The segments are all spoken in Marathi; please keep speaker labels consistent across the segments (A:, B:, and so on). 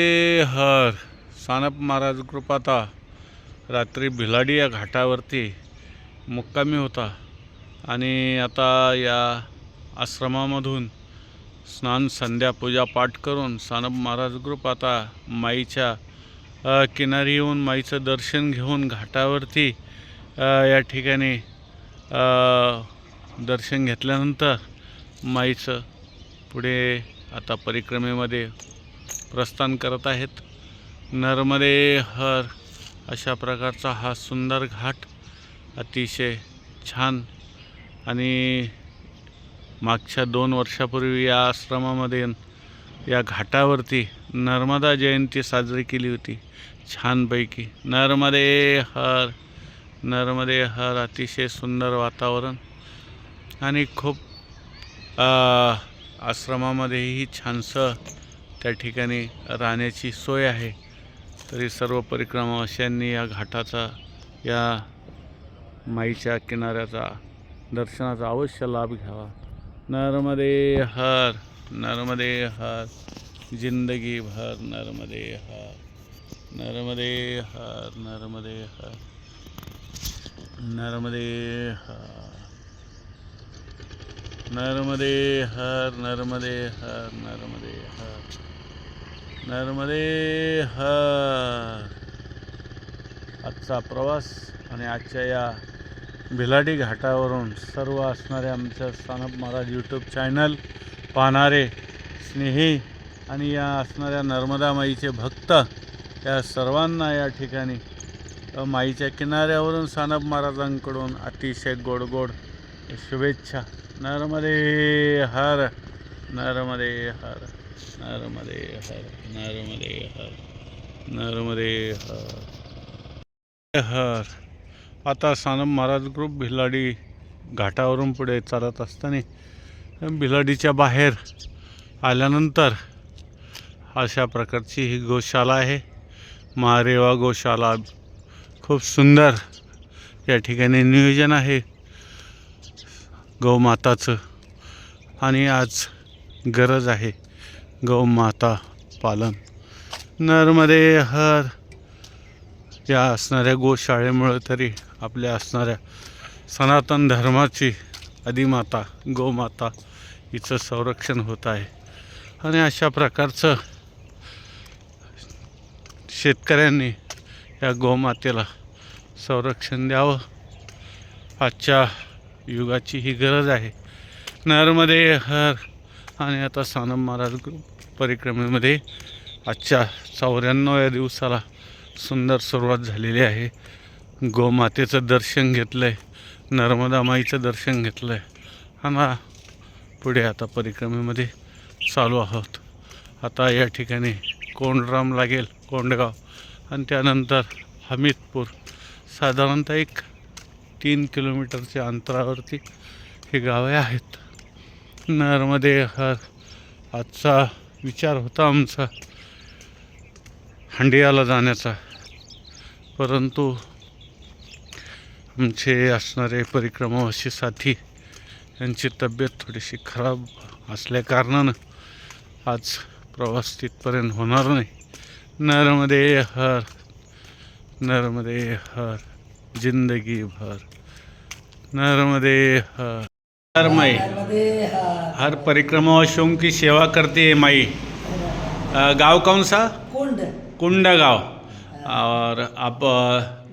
A: हे हर सानप महाराज कृपाता रात्री भिलाडी या घाटावरती मुक्कामी होता. आणि आता या आश्रमामधून स्नान संध्या पूजा पाठ करून सानप महाराज ग्रुप आता माईच्या किनारी येऊन माईचं दर्शन घेऊन घाटावरती या ठिकाणी दर्शन घेतल्यानंतर माईचं पुढे आता परिक्रमेमध्ये प्रस्थान करत आहेत. नर्मदे हर अशा प्रकारचा हा सुंदर घाट अतिशय छान आणि मागच्या दोन वर्षापूर्वी या आश्रमामध्ये या घाटावरती नर्मदा जयंती साजरी केली होती. छानपैकी. नर्मदे हर नर्मदे हर अतिशय सुंदर वातावरण आणि खूप आश्रमामध्येही छानसं त्या ठिकाणी राहण्याची सोय आहे. तरी सर्व परिक्रमावाशांनी या घाटाचा या माईच्या किनाऱ्याचा दर्शनाचा अवश्य लाभ घ्यावा. नर्मदे हर नर्मदे हर जिंदगी भर नर्मदे हर नर्मदे हर नर्मदे हर नर्मदे हर नर्मदे हर नर्मदे हर नर्मदे हर नर्मदे हर आजचा प्रवास आणि आजच्या या भिलाडी घाटावरून सर्व असणारे आमच्या स्थानप महाराज यूट्यूब चॅनल पाहणारे स्नेही आणि या असणाऱ्या नर्मदा माईचे भक्त या सर्वांना या ठिकाणी माईच्या किनाऱ्यावरून सानप महाराजांकडून अतिशय गोड गोड शुभेच्छा. नर्मदे हर नर्मदे हर. नर्मदे हर नर्मदे हर नर्मदे हर। हर। आता सानम महाराज ग्रुप भिलाडी घाटावरून पुढे चालत असताना भिलाडीच्या बाहेर आल्यानंतर अशा प्रकारची ही गोशाला आहे. महारेवा गोशाला खूप सुंदर या ठिकाणी नियोजन आहे. गौमाताचं आणि आज गरज आहे. गौमाता पालन. नर्मदे हर. या असणाऱ्या गोशाळेमुळं तरी आपल्या असणाऱ्या सनातन धर्माची आदिमाता गोमाता हिचं संरक्षण होत आहे. आणि अशा प्रकारचं शेतकऱ्यांनी या गोमातेला संरक्षण द्यावं. आजच्या युगाची ही गरज आहे. नर्मदे हर. आणि आता सानम महाराज परिक्रमेमध्ये आजच्या चौऱ्याण्णव्या दिवसाला सुंदर सुरुवात झालेली आहे. गोमातेचं दर्शन घेतलं आहे नर्मदा माईचं दर्शन घेतलं आहे आणि पुढे आता परिक्रमेमध्ये चालू आहोत. आता या ठिकाणी कोंडराम लागेल कोंडगाव. आणि त्यानंतर हमीदपूर. साधारणतः एक तीन किलोमीटरच्या अंतरावरती ही गावे आहेत. नर्मदे हर आजचा विचार होता आमचा हंडियाला जाण्याचा. परंतु आमचे असणारे परिक्रमावासी साथी यांची तब्येत थोडीशी खराब असल्याकारणानं आज प्रवास तिथपर्यंत होणार नाही. नर्मदे हर नर्मदे हर जिंदगी भर नर्मदे हर. हर माई। हर परिक्रमावासियों की सेवा करती है माई। गाँव कौन सा?
B: कुंड।
A: कुंडा गाँव। और आप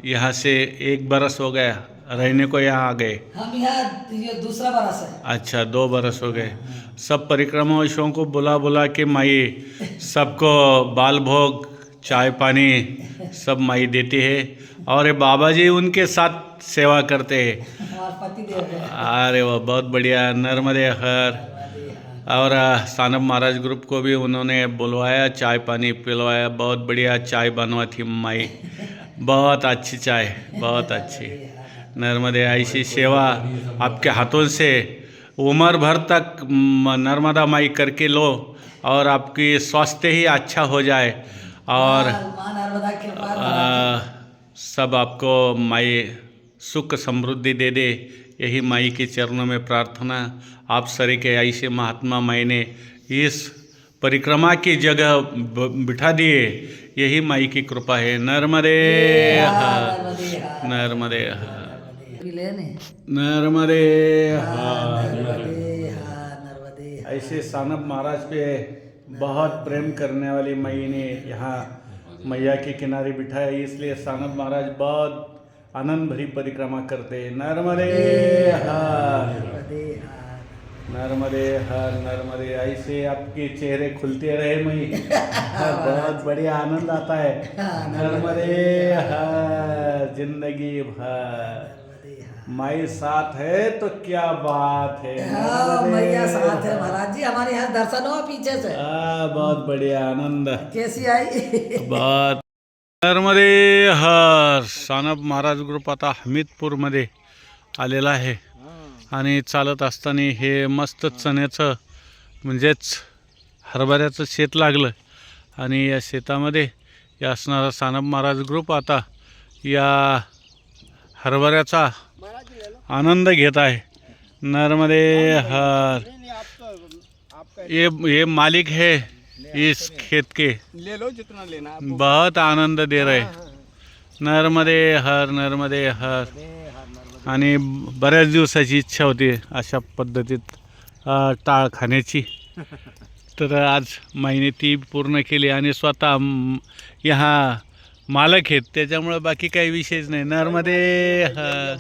A: यहाँ से एक बरस हो गया रहने को यहाँ आ गए।
B: हम यहाँ ये दूसरा बरस है।
A: अच्छा दो बरस हो गए। सब परिक्रमावासियों को बुला बुला के माई सबको बाल भोग चाय पानी सब माई देती है। और ये बाबा जी उनके साथ सेवा करते हैं। अरे वाह, बहुत बढ़िया, नर्मदे हर। और सानप महाराज ग्रुप को भी उन्होंने बुलवाया, चाय पानी पिलवाया। बहुत बढ़िया चाय बनवा थी माई। बहुत अच्छी चाय, बहुत अच्छी। नर्मदे, ऐसी सेवा आपके हाथों से उम्र भर तक नर्मदा माई करके लो और आपकी स्वास्थ्य ही अच्छा हो जाए। और आ, सब आपको माई सुख समृद्धि दे दे। यही माई के चरणों में प्रार्थना। आप सरी के ऐसे महात्मा माई ने इस परिक्रमा की जगह बिठा दिए। यही माई की कृपा है। नर्मदे
B: नर्मदे
A: नर्मदे हर। ऐसे सानप महाराज पे बहुत प्रेम करने वाली मई ने यहाँ मैया के किनारे बिठाया। इसलिए सानप महाराज बहुत आनंद भरी परिक्रमा करते हैं। नर्मदे हर।
B: नर्मदे हर।
A: नर्मदे ऐसे आपके चेहरे खुलते रहे मई। बहुत बढ़िया आनंद आता है। नर्मदे हर ज़िंदगी भर। माई साथ है तो क्या बात है?
B: हाँ मैया साथ है महाराज जी हमारे यहाँ दर्शन हुआ पीछे से।
A: आ, बहुत बढ़िया आनंद।
B: कैसी आई?
A: बहुत नर्मदे हर। सानप महाराज ग्रुप आता हमीदपूरमध्ये आलेला आहे. आणि चालत असताना हे मस्त चण्याचं म्हणजेच हरभऱ्याचं शेत लागलं. आणि या शेतामध्ये या असणारा सानप महाराज ग्रुप आता या हरभऱ्याचा आनंद घेत आहे. नर्मदे हर. ये ये मालिक है इस खेत के.
C: ले लो जितना लेना
A: बहुत आनंद दे रहे. नर्मदे हर नर्मदे हर. आणि बऱ्याच दिवसाची इच्छा होती अशा पद्धतीत टाळ खाण्याची तर आज महिने ती पूर्ण केली आणि स्वतः ह्या मालक आहेत त्याच्यामुळं बाकी काही विषयच नाही. नर्मदे
C: है.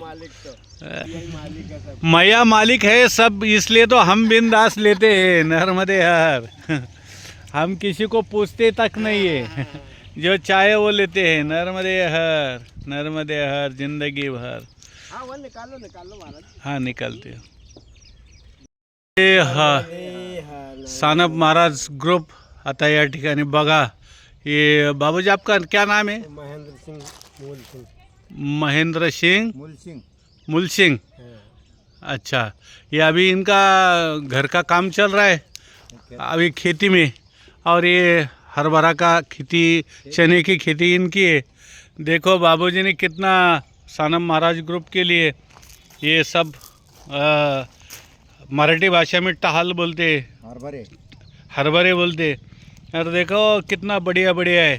A: मैया मालिक है सब इसलिए तो हम बिंदास लेते हैं नर्मदे हर. हम किसी को पूछते तक नहीं है. जो चाहे वो लेते हैं नर्मदे हर नर्मदे हर जिंदगी भर.
C: हाँ निकालो निकालो महाराज.
A: हाँ निकलते हैं. हा. सानप महाराज ग्रुप आता या ठिकाणी बघा. ये बाबूजी आपका क्या नाम है?
C: महेंद्र सिंह मूल सिंह।
A: महेंद्र सिंह?
C: मूल सिंह।
A: मूल सिंह? अच्छा ये अभी इनका घर का काम चल रहा है? अभी खेती में। और ये हरभरा का खेती चने की खेती इनकी है। देखो बाबूजी ने कितना सानम महाराज ग्रुप के लिए ये सब मराठी भाषा में टहाल बोलते। हैं
C: हरभरे।
A: हरभरे बोलते। और देखो कितना बढ़िया बढ़िया है।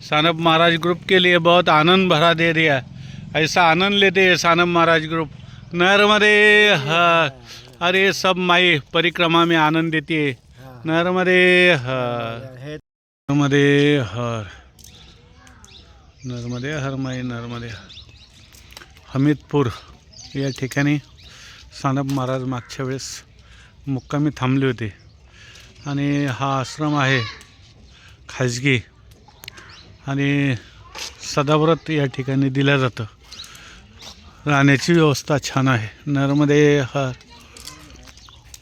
A: सानप महाराज ग्रुप के लिए बहुत आनंद भरा दे दिया ऐसा आनंद लेते हैं सानप महाराज ग्रुप। नर्मदे हर अरे सब माई परिक्रमा में आनंद देती है। नर्मदे हर नर्मदे हर नर्मदे हर माई नर्मदे। हमीदपूर या ठिकाणी सानप महाराज मागच्या वेळेस मुक्कामी थांबले होते। आणि हा आश्रम आहे खाजगी आणि सदाव्रत या ठिकाणी दिलं जातं. राहण्याची व्यवस्था छान आहे. नर्मदे हर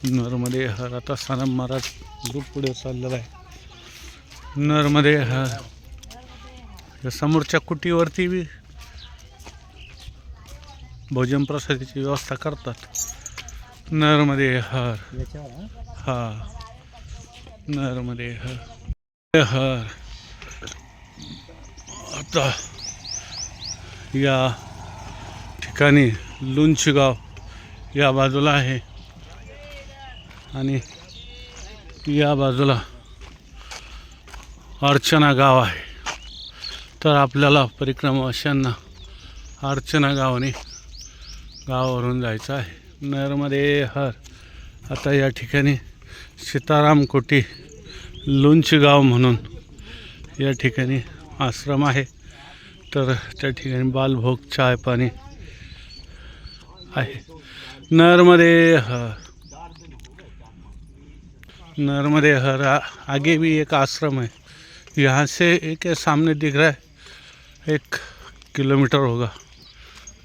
A: नर्मदे हर. आता सानप महाराज ग्रुप पुढे चाललेला आहे. नर्मदे हर. या समोरच्या कुटीवरती बी भोजन प्रसादाची व्यवस्था करतात. नर्मदे हर. हा. नर्मदे हर. आता या ठिकाणी लुंचगाव या बाजूला आहे. आणि या बाजूला अर्चना गाव आहे. तर आपल्याला परिक्रमावाशांना अर्चना गावाने गावावरून जायचं आहे. नर्मदे हर. आता या ठिकाणी सीताराम कोटी लोणचेगाव गाव म्हणून या ठिकाणी आश्रम आहे. तर त्या ठिकाणी बालभोग चाय पाणी आहे. नर्मदे हर नर्मदे हर आगे भी एक आश्रम है. यहाँ से एक सामने दिख रहा है। एक किलोमीटर होगा।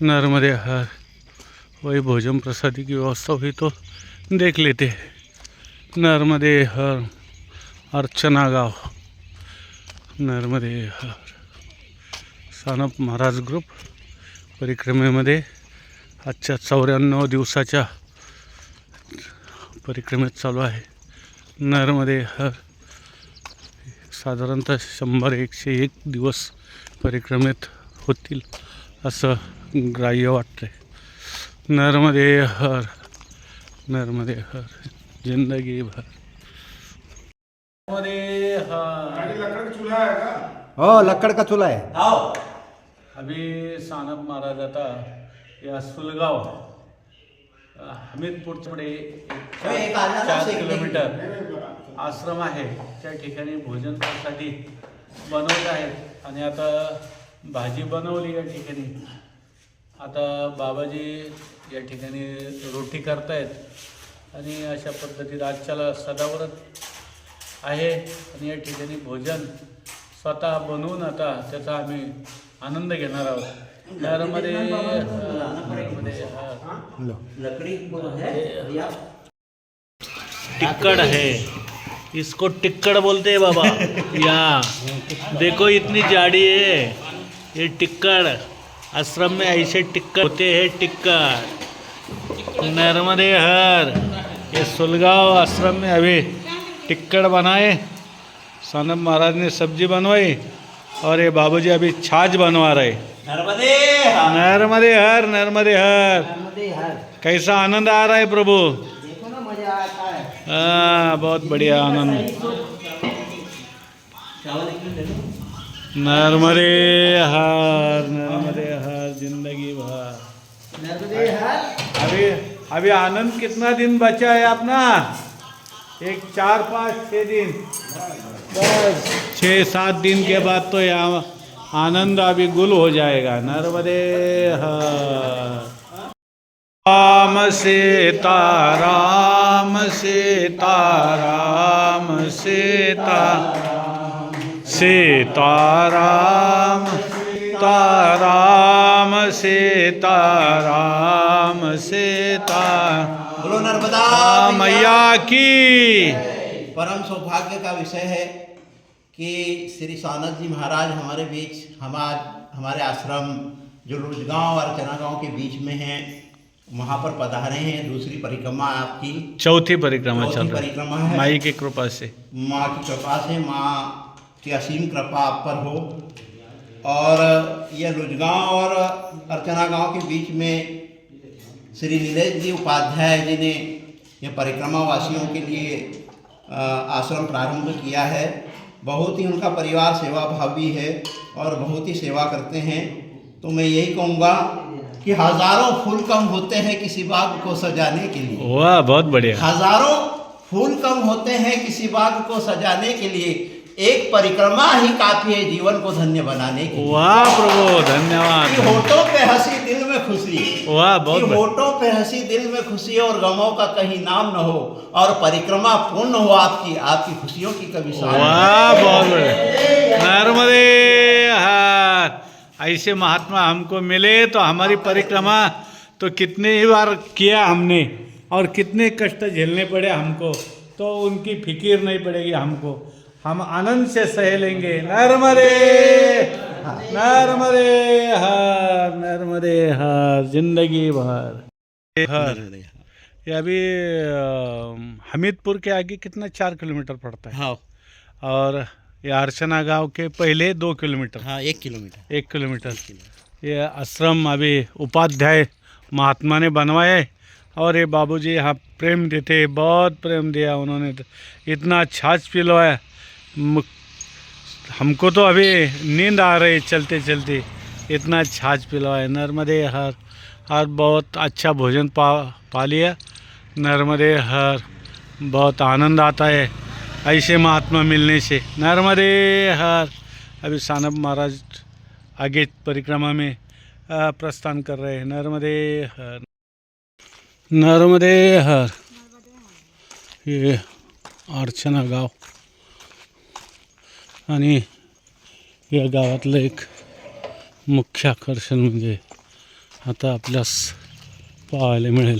A: नर्मदे हर वही भोजन प्रसादी की व्यवस्था हुई तो देख लेते हैं। नर्मदे हर अर्चना गाव नर्मदे हर सानप महाराज ग्रुप परिक्रमेमध्ये आजच्या चौऱ्याण्णव दिवसाच्या परिक्रमेत चालू आहे. नर्मदे हर साधारणतः शंभर एकशे एक दिवस परिक्रमेत होतील असं ग्राह्य वाटतंय. नर्मदे हर नर्मदे हर जिंदगी भर. मध्ये हा.
D: हो लक्कड़ का चूल्हा है.
A: अभी सानप महाराज आता या सुलगाव अ, एक चार चार किलोमीटर आश्रम आहे. त्या ठिकाणी भोजन करण्यासाठी बनवत आहेत. आणि आता भाजी बनवली या ठिकाणी. आता बाबाजी या ठिकाणी रोटी करतायत. आणि अशा पद्धतीत आजच्याला सदावरत आहे. आणि या ठिकाणी भोजन स्वतः बनवून आता त्याचा आम्ही आनंद घेणार आहोत. घरामध्ये हा. टिक्कड़ है इसको टिक्कड़ बोलते हैं बाबा. या. देखो इतनी जाड़ी है. ये टिक्कड़. आश्रम में ऐसे टिक्कड़ होते हैं टिक्कड़. नर्मदे हर ये सुलगांव आश्रम में अभी टिक्कड़ बनाए सनम महाराज ने सब्ज़ी बनवाई और ये बाबूजी अभी छाछ बनवा रहे।
E: नर्मदे
A: हर। नर्मदे हर
E: नर्मदे हर।
A: कैसा आनंद आ रहा है प्रभु?
E: देखो ना मज़ा आता है।
A: बहुत बढ़िया आनंद।
E: दो।
A: नर्मदे हर नर्मदे हर ज़िंदगी भर।
E: नर्मदे हर।
A: अभी अभी आनंद कितना दिन बचा है अपना? एक चार पाँच छः दिन। बस। छः सात दिन के बाद तो यहाँ आनंद अभी गुल हो जाएगा। नर्मदे राम सीता राम सीता राम सीता। सीता, राम। सीता राम सीता राम सीता।
E: बोलो नर्मदा
A: मैया की।
E: परम सौभाग्य का विषय है कि श्री सानत जी महाराज हमारे बीच हमार हमारे आश्रम जो रुजगांव और चनागांव के बीच में है वहाँ पर पधारे हैं। दूसरी परिक्रमा आपकी।
A: चौथी परिक्रमा
E: चौथी
A: चल रही
E: परिक्रमा
A: है।
E: है।
A: माई की कृपा से।
E: माँ की कृपा से माँ की असीम कृपा आप पर हो। और यह रुजगांव और अर्चना गाँव के बीच में श्री नीलेश जी उपाध्याय जी ने यह परिक्रमा वासियों के लिए आश्रम प्रारंभ किया है। बहुत ही उनका परिवार सेवा भावी है और बहुत ही सेवा करते हैं। तो मैं यही कहूँगा कि हज़ारों फूल कम होते हैं किसी बाग को सजाने के लिए।
A: वाह बहुत बढ़िया।
E: हज़ारों फूल कम होते हैं किसी बाग को सजाने के लिए। एक परिक्रमा ही काफ़ी है जीवन को धन्य बनाने के
A: वाह प्रभु धन्यवाद।
E: होठों पे हँसी दिल में खुशी।
A: वाह बहुत
E: होठों पे हँसी दिल में खुशी और गमों का कहीं नाम न हो और परिक्रमा पूर्ण हो आपकी आपकी खुशियों की कभी।
A: वाह बहुत नर्मदे ऐसे महात्मा हमको मिले तो हमारी परिक्रमा तो कितने ही बार किया हमने और कितने कष्ट झेलने पड़े हमको तो उनकी फिकीर नहीं पड़ेगी हमको। हम आनंद से सह लेंगे नर्मदे नर्मदे हर नर्मदे हर ज़िंदगी भर। हर। ये अभी हमीदपुर के आगे कितना चार किलोमीटर पड़ता है?
E: हाँ।
A: और ये अर्चना गाँव के पहले दो किलोमीटर।
E: हाँ एक किलोमीटर।
A: एक किलोमीटर। ये आश्रम अभी उपाध्याय महात्मा ने बनवाए और ये बाबूजी यहाँ प्रेम देते बहुत प्रेम दिया उन्होंने। इतना छाछ पिलवाया। हमको तो अभी नींद आ रही चलते चलते। इतना छाछ पिलवाया नर्मदे हर हर बहुत अच्छा भोजन पा पा लिया। नर्मदे हर बहुत आनंद आता है ऐसे महात्मा मिलने से। नर्मदे हर। अभी सानब महाराज आगे परिक्रमा में प्रस्थान कर रहे हैं। नर्मदे हर। नर्मदे हर। ये अर्चना गाँव। आणि या गावातलं एक मुख्य आकर्षण म्हणजे आता आपल्यास पाहायला मिळेल.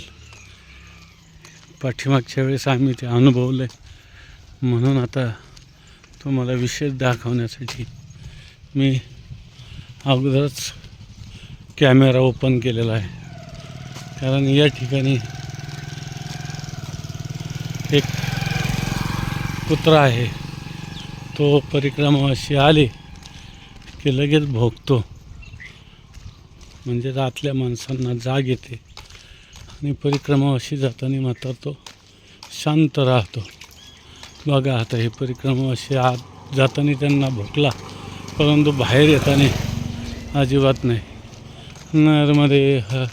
A: पाठीमागच्या वेळेस आम्ही ते अनुभवलं म्हणून आता तुम्हाला विशेष दाखवण्यासाठी मी अगोदरच कॅमेरा ओपन केलेला आहे. कारण या ठिकाणी एक कुत्रा आहे. तो परिक्रमा अशी आली की लगेच भोगतो. म्हणजे रातल्या माणसांना जाग येते. आणि परिक्रमा अशी जाताना मात्र तो शांत राहतो. बघा आता हे परिक्रमा अशी आत जाताना त्यांना भोकला परंतु बाहेर येताना अजिबात नाही. नरमध्ये हर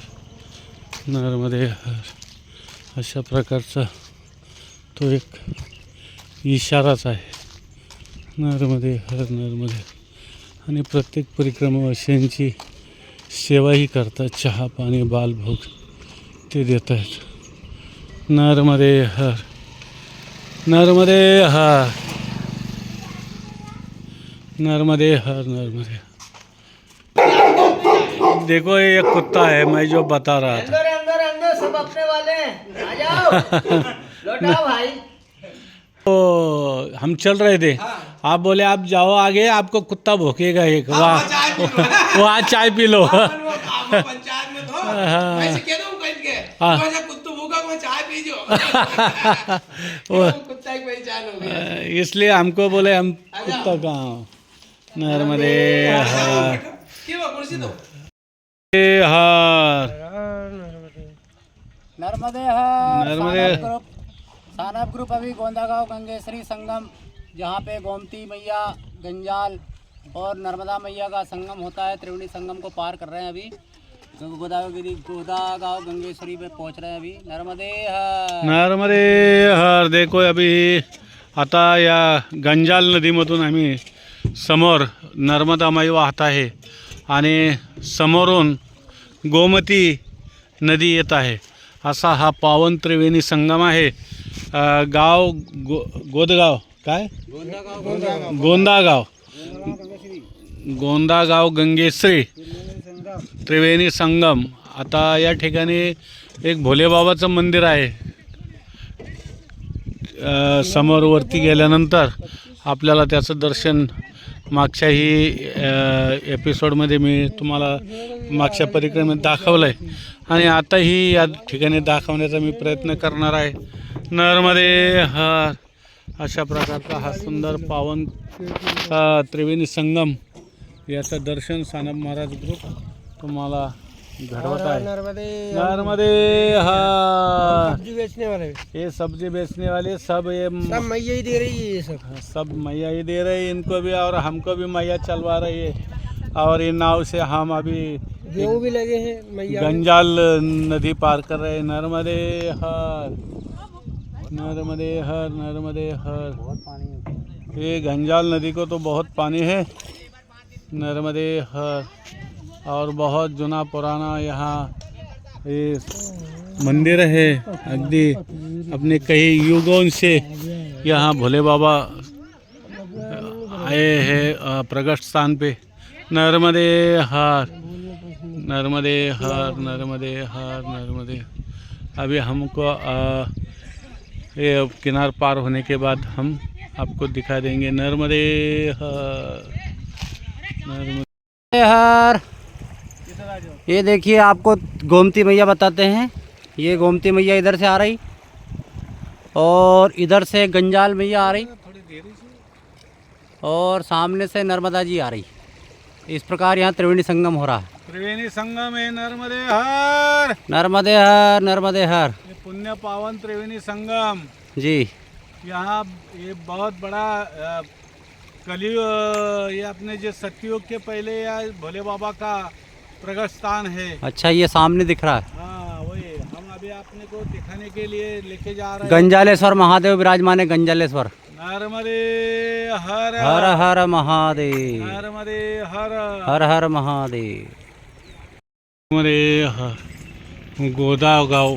A: नरमध्ये हर. अशा प्रकारचा तो एक इशाराच आहे. नर्मदे हर नर्मदे आणि प्रत्येक परिक्रमावासियांची सेवाही करतात. चहा पाणी बालभोग ते देत आहेत. नर्मदे हर नर्मदे हर नर्मदे हर नर्मदे देखो ये एक कुत्ता है मैं जो बता रहा था.
B: अंदर अंदर अंदर सब अपने वाले हैं. आ जाओ. लौटाओ भाई.
A: तो हम चल रहे थे. आप बोले आप जाओ आगे आपको कुत्ता भोकेगा एक वाह। वो आज चाय पी लो। हाँ। हाँ।
C: हाँ,
A: इसलिए हमको बोले हम कुत्ता कहाँ नर्मदे हर।
F: नर्मदे हर।
A: नर्मदे
F: ग्रुप ग्रुप अभी गोंदा गाँव गंगेश्वरी संगम। जहाँ पे गोमती मैया गंजाल और नर्मदा मैया का संगम होता है त्रिवेणी संगम को पार कर रहे हैं अभी। गोदावरी गोदागांव गंगेश्वरी पे पहुँच रहे हैं अभी। नर्मदे
A: नर्मदे हर। देखो अभी आता या गंजाल नदी नदीमधून आम्ही समोर नर्मदा माई वाहत आहे आणि समोरून गोमती नदी येत आहे. असा हा पावन त्रिवेणी संगम अ, गाव गो गोदगाव. काय? गोंदागाव. गोंदागाव गंगेश्री. त्रिवेणी संगम. आता या ठिकाणी एक भोलेबाबाचं मंदिर आहे. समोरवरती समोर वरती गेल्यानंतर आपल्याला त्याचं दर्शन मागच्याही एपिसोडमध्ये मी तुम्हाला मागच्या परिक्रमेत दाखवलं आहे आणि आताही या ठिकाणी दाखवण्याचा मी प्रयत्न करणार आहे. नरमध्ये हा अशा प्रकारचा हा सुंदर पावन त्रिवेणी संगम याचं दर्शन सानप महाराज ग्रुप तुम्हाला घडवत आहे.
C: नर्मदे
A: हा.
C: सब्ज़ी बेचने वाले
A: ये सब्ज़ी बेचने वाले सब ये
C: सब मैया ही दे रही है ये सब.
A: सब मैया ही दे रही है इनको भी और हमको भी मैया चलवा रही है। और इन नाव से हम अभी
C: गेहूँ भी लगे हैं मैया
A: गंजाल नदी पार कर रहे हैं नर्मदे हर। नर्मदे हर नर्मदे हर। ये गंजाल नदी को तो बहुत पानी है। नर्मदे हर। और बहुत जुना पुराना यहाँ ये मंदिर है। अगदी अपने कई युगों से यहाँ भोले बाबा आए हैं प्रगट स्थान पे। नर्मदे हर नर्मदे हर नर्मदे हर नर्मदे। अभी हमको अ, ये अब किनार पार होने के बाद हम आपको दिखा देंगे नर्मदे नर्मदे
F: हर। ये देखिए, आपको गोमती मैया बताते हैं। ये गोमती मैया इधर से आ रही और इधर से गंजाल मैया आ रही और सामने से नर्मदा जी आ रही। इस प्रकार यहाँ त्रिवेणी संगम हो रहा है।
A: त्रिवेणी संगम है नर्मदे हर।
F: नर्मदे हर नर्मदे हर।
A: ये पुण्य पावन त्रिवेणी संगम।
F: जी।
A: यहाँ ये बहुत बड़ा कली अ, ये अपने जो सतयुग के पहले या भोले बाबा का प्रगट स्थान है।
F: अच्छा ये सामने दिख रहा है।
A: हाँ वही हम अभी आपने को दिखाने के लिए लेके जा रहे हैं।
F: गंजालेश्वर महादेव विराजमान है गंजालेश्वर।
A: नर्मदे हर।
F: हर हर महादेव।
A: नर्मदे हर।
F: हर हर महादेव।
A: मध्ये हर गोदागाव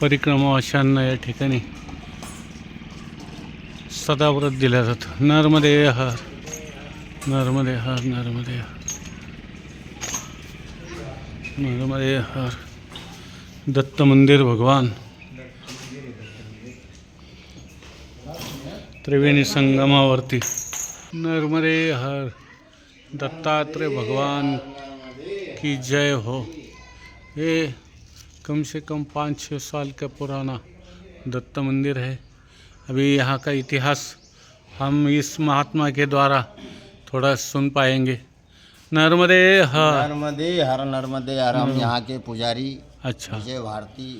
A: परिक्रमा अशांना या ठिकाणी सदाव्रत दिल्या जातं नर्मदे हर नर्मदे हर नर्मदे हर नर्मदे हर दत्त मंदिर भगवान. त्रिवेणी संगमावरती. नर्मदे हर दत्तात्रेय भगवान. की जय हो। ये कम से कम पाँच छः साल का पुराना दत्त मंदिर है। अभी यहाँ का इतिहास हम इस महात्मा के द्वारा थोड़ा सुन पाएँगे। नर्मदे हर।
G: नर्मदे हर नर्मदे हर। हम यहाँ के पुजारी
A: अच्छा।
G: विजय भारती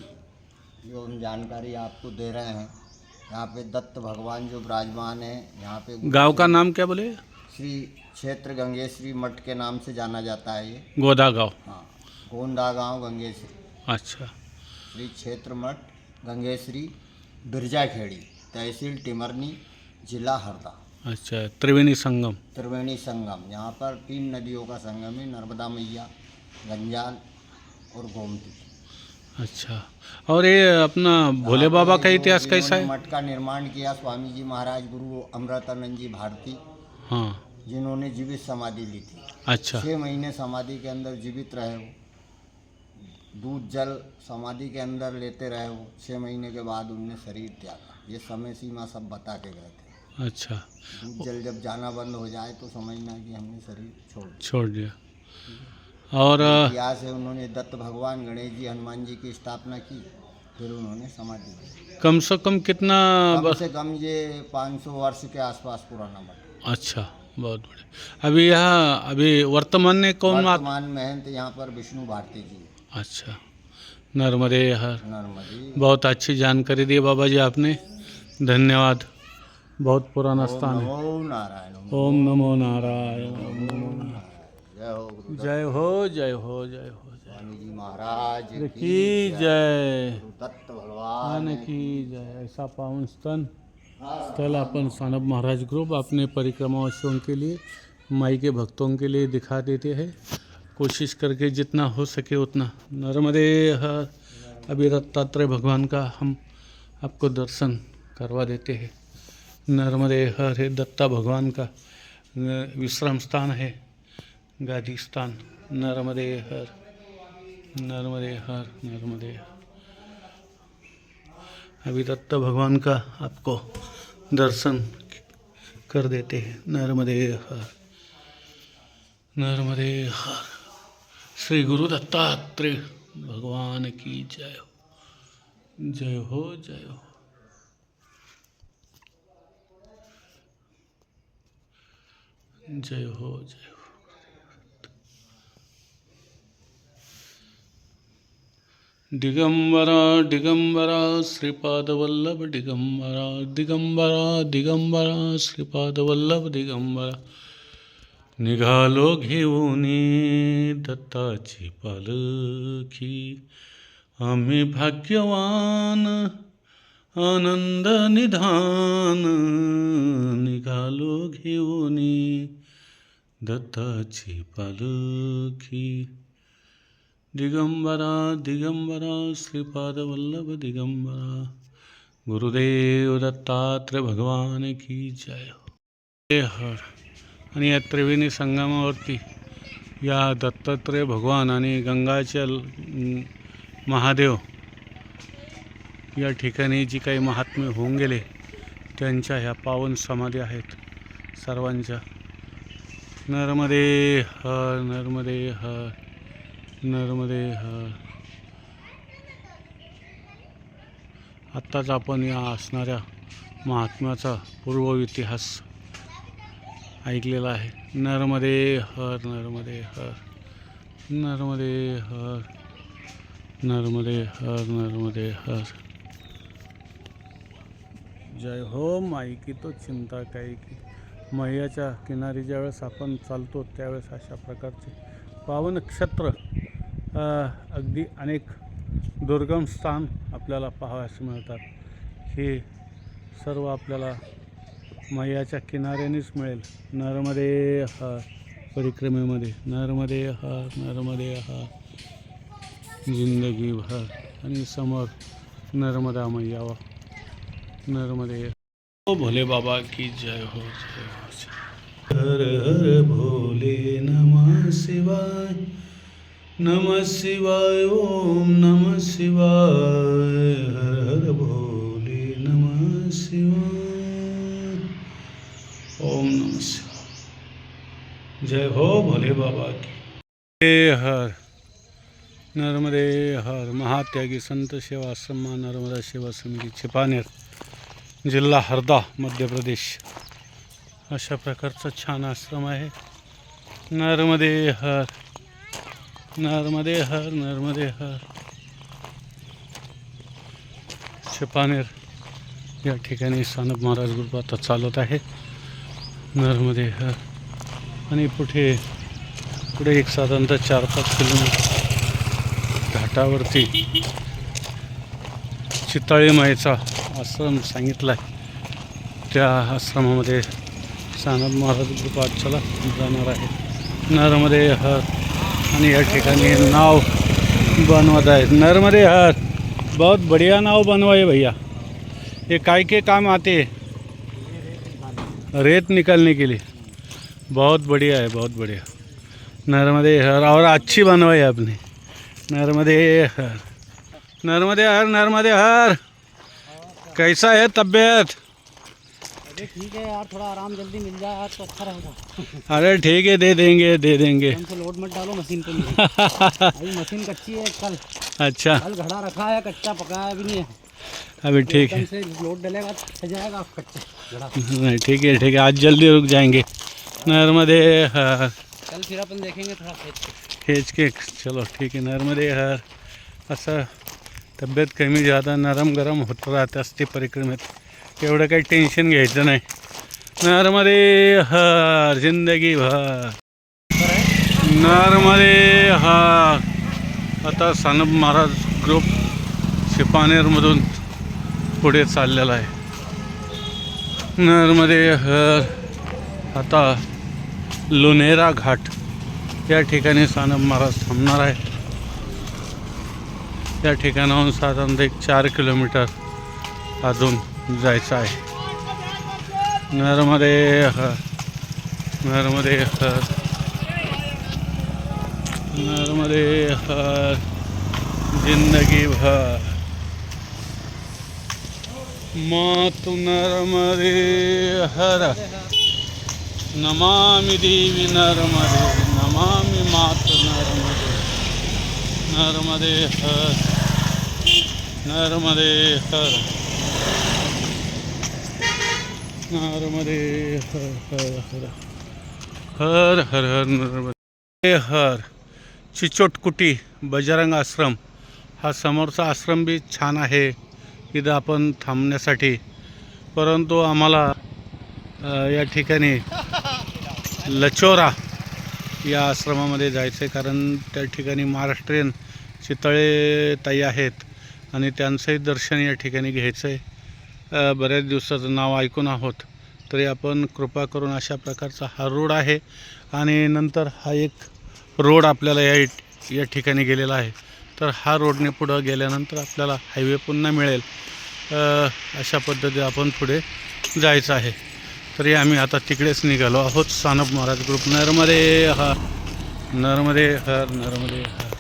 G: जो हम जानकारी आपको दे रहे हैं। यहाँ पे दत्त भगवान जो विराजमान है यहाँ पे
A: गाँव का नाम क्या बोले?
G: श्री क्षेत्र गंगेश्वरी मठ के नाम से जाना जाता है ये।
A: गोदा गाँव
G: हाँ गोंदा गाँव गंगेश्वरी
A: अच्छा।
G: श्री क्षेत्र मठ गंगेश्वरी बिरजा खेड़ी तहसील टिमरनी जिला हरदा।
A: अच्छा त्रिवेणी संगम।
G: त्रिवेणी संगम यहाँ पर तीन नदियों का संगम है नर्मदा मैया गंजाल और गोमती।
A: अच्छा। और ये अपना भोले बाबा का इतिहास कैसा है?
G: मठ का निर्माण किया स्वामी जी महाराज गुरु अमृतानंद जी भारती।
A: हाँ।
G: जिन्होंने जीवित समाधि ली थी।
A: अच्छा।
G: छः महीने समाधि के अंदर जीवित रहे वो दूध जल समाधि के अंदर लेते रहे वो छः महीने के बाद उनने शरीर त्यागा। ये समय सीमा सब बता के गए थे।
A: अच्छा।
G: दूध जल जब जाना बंद हो जाए तो समझना कि हमने शरीर छोड़ दिया।
A: छोड़ दिया। और अ,
G: इतिहास है उन्होंने दत्त भगवान गणेश जी हनुमान जी की स्थापना की फिर उन्होंने समाधि
A: कम से कम कितना
G: कम से कम ये 500 वर्ष के आसपास पुराना मठ
A: अच्छा। बहुत बढ़िया। अभी यहाँ अभी वर्तमान में कौन
G: वर्तमान महंत यहाँ पर विष्णु भारती जी।
A: अच्छा। नर्मदे हर।
G: नर्मदी।
A: बहुत अच्छी जानकारी दी बाबा जी आपने। धन्यवाद। बहुत पुराना स्थान है। ओम नमो नारायण। ओम नमो नारायण।
G: जय हो
A: जय हो जय हो हो।
G: जी महाराज की
A: जय।
G: दत्त भगवान।
A: की जय। ऐसा पावन स्थल स्थल अपन सानब महाराज ग्रुप अपने परिक्रमावासियों के लिए, माई के भक्तों के लिए दिखा देते हैं। कोशिश करके जितना हो सके उतना। नर्मदे अभी दत्तात्रेय भगवान का हम आपको दर्शन करवा देते हैं। नर्मदे हर है दत्ता भगवान का विश्राम स्थान है गादी स्थान। नर्मदे हर नर्मदे हर नर्मदे हर अभी दत्त भगवान का आपको दर्शन कर देते हैं। नर्मदे हर नर्मदे हर। श्री गुरु दत्तात्रेय, भगवान की जय हो जय हो जय हो। जय हो, जय दिगंबरा दिगंबरा श्रीपादवल्लभ दिगंबरा दिगंबरा दिगंबरा श्रीपादवल्लभ दिगंबरा. निघालो घेऊन दत्ताची पालखी. आम्ही भाग्यवान आनंद निधान. निघालो घेऊन दत्ताची पालखी. दिगंबरा दिगंबरा श्रीपादवल्लभ दिगंबरा। गुरुदेव दत्तात्रय भगवान की हो। जय हर। आणि या त्रिवेणी संगमावरती या दत्तात्रय भगवान आणि गंगाचल महादेव या ठिकाणी जी काही महात्मे होऊन गेले त्यांच्या ह्या पावन समाधी आहेत सर्वांच्या. नर्मदे हर नर्मदे हर. नर्मदे हर आत्ताच आपण या असणाऱ्या महात्म्याचा पूर्व इतिहास ऐकलेला आहे. नर्मदे हर नर्मदे हर नर्मदे हर नर्मदे हर नर्मदे हर जय हो माईकी तो चिंता काही की. मैयाच्या किनारी ज्यावेळेस आपण चालतो त्यावेळेस अशा प्रकारचे पावनक्षेत्र अगदी अनेक दुर्गम स्थान आपल्याला पाहावयास मिळतात. हे सर्व आपल्याला मैयाच्या किनाऱ्यानेच मिळेल. नर्मदे हा परिक्रमेमध्ये नर्मदे हा नर्मदे हा. जिंदगी भर आणि समोर नर्मदा मैया व. नर्मदे हो भोले बाबा की जय हो जय हो. हर हर भोले नमः शिवाय. नमः शिवाय ओम नमः शिवाय हर हर भोले नमः शिवाय। ओम नम शिवाय। जय हो भोले बाबा की। हर। नर्मदे हर। महात्यागी संत सेवा आश्रम नर्मदा सेवा समिती छिपानेर जिल्हा हरदा मध्य प्रदेश। अशा प्रकारचा छान आश्रम आहे। नर्मदे हर। नर्मदे हर नर्मदे हर। छपानेर या ठिकाणी सानप महाराज ग्रुप आता चालत आहे. नर्मदे हर. आणि पुढे पुढे एक साधारणतः चार पाच किलोमीटर घाटावरती चिताळी मायेचा आश्रम सांगितला आहे त्या आश्रमामध्ये सानप महाराज ग्रुप आज चला जाणार आहे. नर्मदे हर. आणि नाव बनवत आहेत नर्मदे हर। बहुत बढ़िया नाव बनवाए भैया। ये काय के काम आते हैं? रेत निकालने के लिए। बहुत बढ़िया है, बहुत बढ़िया। नर्मदे हर। और अच्छी बनवाई आपने। नर्मदे हर। नर्मदे हर नर्मदे हर। कैसा है तबीयत?
F: ठीक है यार थोड़ा आराम जल्दी मिल जाए यार तो अच्छा रहेगा।
A: अरे ठीक है दे देंगे दे देंगे।
F: हमसे लोड मत डालो मशीन पे। अभी मशीन कच्ची है कल।
A: अच्छा।
F: कल घड़ा रखा है कच्चा पकाया भी नहीं है।
A: अभी ठीक है।
F: से लोड डलेगा तो जाएगा कच्चा
A: नहीं ठीक है ठीक है आज जल्दी रुक जाएँगे। नर्मदे हर।
F: कल फिर अपन देखेंगे थोड़ा
A: खेच के। चलो ठीक है नर्मदे हर। असं तब्येत कमी जादा नरम गरम होत राहत असते परिक्रमेत। एवढं काही टेन्शन घ्यायचं नाही. नर्मदे हर जिंदगी भर. नर्मदे हर. आता सानप महाराज ग्रुप शिपानेरमधून पुढे चाललेला आहे. नर्मदे हर. आता लोनेरा घाट या ठिकाणी सानप महाराज थांबणार आहे. या ठिकाणाहून साधारणतः एक चार किलोमीटर अजून जायचं आहे. नर्मदे हर नर्मदे जिंदगी भर. मात नर्मदे हर नमामि देवी नर्मदे नमामि मात नर्मदे नर्मदे हर नर्मदे हर नर्मदे हर हर हर. हर हर हर नर्मदे. हर चिचोटकुटी बजरंग आश्रम. हा समोरचा आश्रम बी छान आहे इथं आपण थांबण्यासाठी. परंतु आम्हाला या ठिकाणी लचोरा या आश्रमामध्ये जायचं आहे कारण त्या ठिकाणी महाराष्ट्रीयन चितळे ताई आहेत आणि त्यांचंही दर्शन या ठिकाणी घ्यायचं आहे बऱ्याच दिवसाचं नाव ऐकून आहोत. तरी आपण कृपा करून अशा प्रकारचा हा रोड आहे आणि नंतर हा एक रोड आपल्याला या या ठिकाणी गेलेला आहे. तर हा रोडने पुढं गेल्यानंतर आपल्याला हायवे पुन्हा मिळेल. अशा पद्धतीने आपण पुढे जायचं आहे. तरी आम्ही आता तिकडेच निघालो आहोत. सानप महाराज ग्रुप. नर्मदे हा नर्मदे हर नर्मदे हर.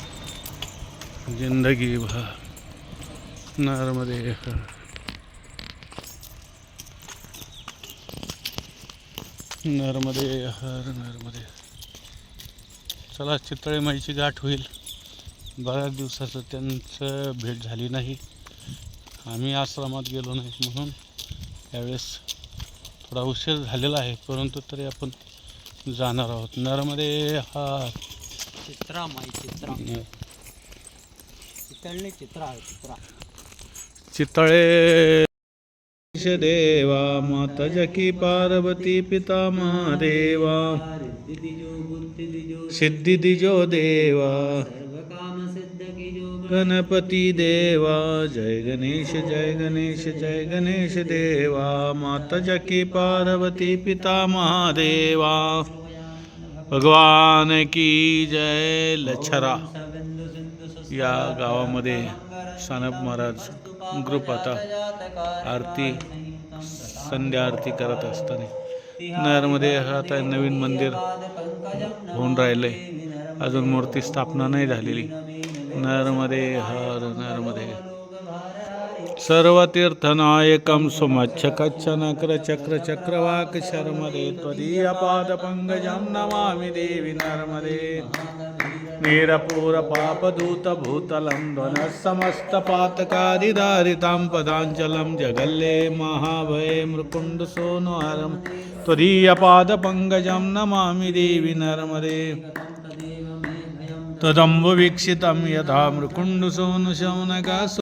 A: जिंदगी भर नर्मदे हर. नर्मदे हर नर्मदे चला चितळे माईची गाठ होईल. बऱ्याच दिवसाचं त्यांचं भेट झाली नाही. आम्ही आश्रमात गेलो नाही म्हणून यावेळेस थोडा उशीर झालेला आहे परंतु तरी आपण जाणार आहोत. नर्मदे हा
F: चित्रा माई चित्रा. चितळणे चित्रा आहे चित्रा.
A: चितळे! देवा, माता जकी पार्वती पिता महादेवा। सिद्धि दिजो देवा। गणपती देवा, जय गणेश जय गणेश जय गणेश देवा। माता जकी पार्वती पिता महादेवा। भगवान की जय लछरा या गावामध्ये सानप महाराज ग्रुप आता आरती संध्या आरती करत असताना. नरमध्ये आता नवीन मंदिर होऊन राहिले अजून मूर्ती स्थापना नाही झालेली. नरमध्ये हर नरमध्ये सर्वतीर्थनायकं सुमच्छकच्छनक्र चक्र शर्मदे त्वदीयपादपङ्कजं नमामि देवि नर्मदे। नीरपूरपापदूतभूतलं ध्वनः समस्तपातकादिदारितां पदाञ्चलं जगल्ले महाभये मृकुण्डसोनुहरं। त्वदीयपादपङ्कजं नमामि देवि नर्मदे। तदम्बुवीक्षितं यथा मृकुण्डसोनुशौनकासु